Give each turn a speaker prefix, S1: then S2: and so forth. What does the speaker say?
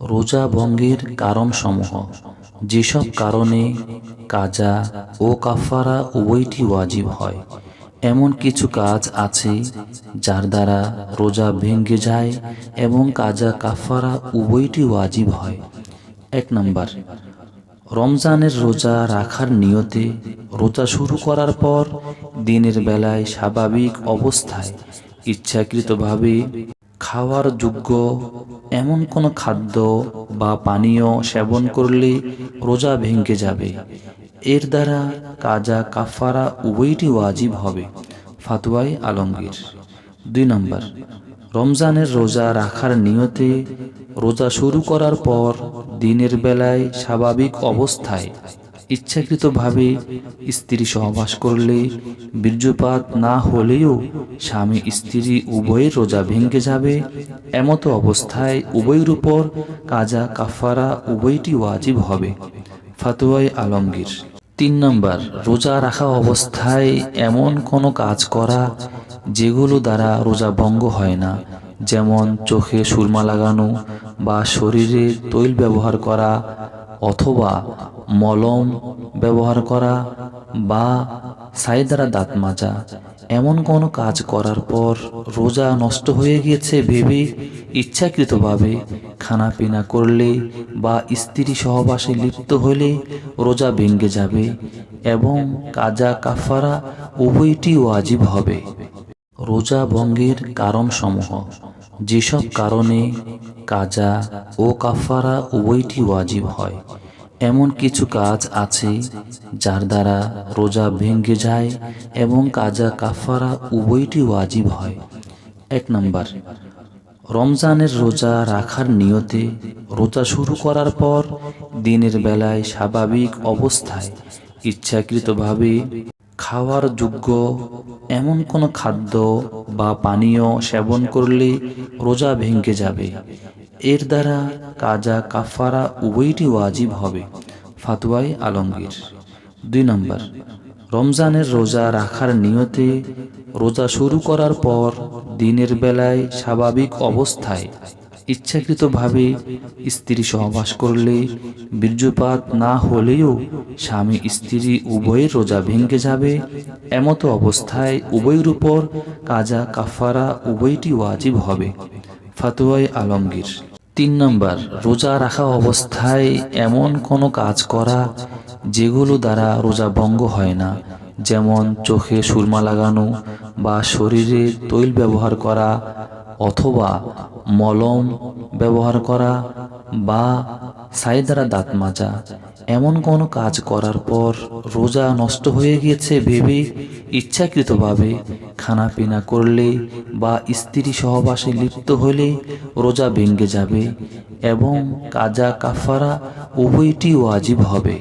S1: রোজা ভঙ্গের কারণসমূহ। যেসব কারণে কাজা ও কাফারা উভয়টি ওয়াজিব হয়। এমন কিছু কাজ আছে যার দ্বারা রোজা ভেঙ্গে যায় এবং কাজা কাফারা উভয়টি ওয়াজিব হয়। এক নম্বর, রমজানের রোজা রাখার নিয়তে রোজা শুরু করার পর দিনের বেলায় স্বাভাবিক অবস্থায় ইচ্ছাকৃতভাবে খাওয়ার যোগ্য এমন কোনো খাদ্য বা পানীয় সেবন করলে রোজা ভেঙে যাবে। এর দ্বারা কাজা কাফারা উভয়টি ওয়াজিব হবে। ফাতুয়াই আলমগীর। দুই নম্বর, রমজানের রোজা রাখার নিয়তে রোজা শুরু করার পর দিনের বেলায় স্বাভাবিক অবস্থায় ইচ্ছাকৃতভাবে স্ত্রী সহবাস করলে, বীর্যপাত না হলেও স্বামী স্ত্রী উভয়ের রোজা ভেঙে যাবে। এমতো অবস্থায় উভয়ের উপর কাজা কাফারা উভয়টি ওয়াজিব হবে। ফাতুয়াই আলমগীর। তিন নম্বর, রোজা রাখা অবস্থায় এমন কোনো কাজ করা যেগুলো দ্বারা রোজা ভঙ্গ হয় না। যেমন চোখে সুরমা লাগানো বা শরীরে তৈল ব্যবহার করা অথবা মলম ব্যবহার করা বা ছাই দ্বারা দাঁত মাজা, এমন কোনো কাজ করার পর রোজা নষ্ট হয়ে গিয়েছে ভেবে ইচ্ছাকৃতভাবে খানা পিনা করলে বা স্ত্রী সহবাসে লিপ্ত হলে রোজা ভেঙ্গে যাবে এবং কাজা কাফারা উভয়টি ওয়াজিব হবে। রোজা ভঙ্গের কারণসমূহ, যেসব কারণে কাজা ও কাফারা উভয়টি ওয়াজিব হয়। এমন কিছু কাজ আছে যার দ্বারা রোজা ভেঙ্গে যায় এবং কাজা কাফারা উভয়টি ওয়াজিব হয়। এক নম্বর, রমজানের রোজা রাখার নিয়তে রোজা শুরু করার পর দিনের বেলায় স্বাভাবিক অবস্থায় ইচ্ছাকৃতভাবে খাওয়ার যোগ্য এমন কোনো খাদ্য বা পানীয় সেবন করলে রোজা ভেঙে যাবে। এর দ্বারা কাজা কাফারা উভয়টি ওয়াজিব হবে। ফাতুয়াই আলমগীর। দুই নম্বর, রমজানের রোজা রাখার নিয়তে রোজা শুরু করার পর দিনের বেলায় স্বাভাবিক অবস্থায় ইচ্ছাকৃতভাবে স্ত্রী সহবাস করলে বীর্যপাত না হলেও স্বামী স্ত্রী উভয়ের রোজা ভেঙে যাবে। এমতো অবস্থায় উভয়ের উপর কাজা কাফারা উভয়টি ওয়াজিব হবে। ফাতুয়াই আলমগীর। তিন নম্বর, রোজা রাখা অবস্থায় এমন কোনো কাজ করা যেগুলো দ্বারা রোজা ভঙ্গ হয় না। যেমন চোখে সুরমা লাগানো বা শরীরে তৈল ব্যবহার করা অথবা মলম ব্যবহার করা বা ছাই দ্বারা দাঁত মাজা, এমন কোনো কাজ করার পর রোজা নষ্ট হয়ে গিয়েছে ভেবে ইচ্ছাকৃতভাবে খানা পিনা করলে বা স্ত্রী সহবাসে লিপ্ত হলে রোজা ভেঙ্গে যাবে এবং কাজা কাফারা উভয়টি ওয়াজিব হবে।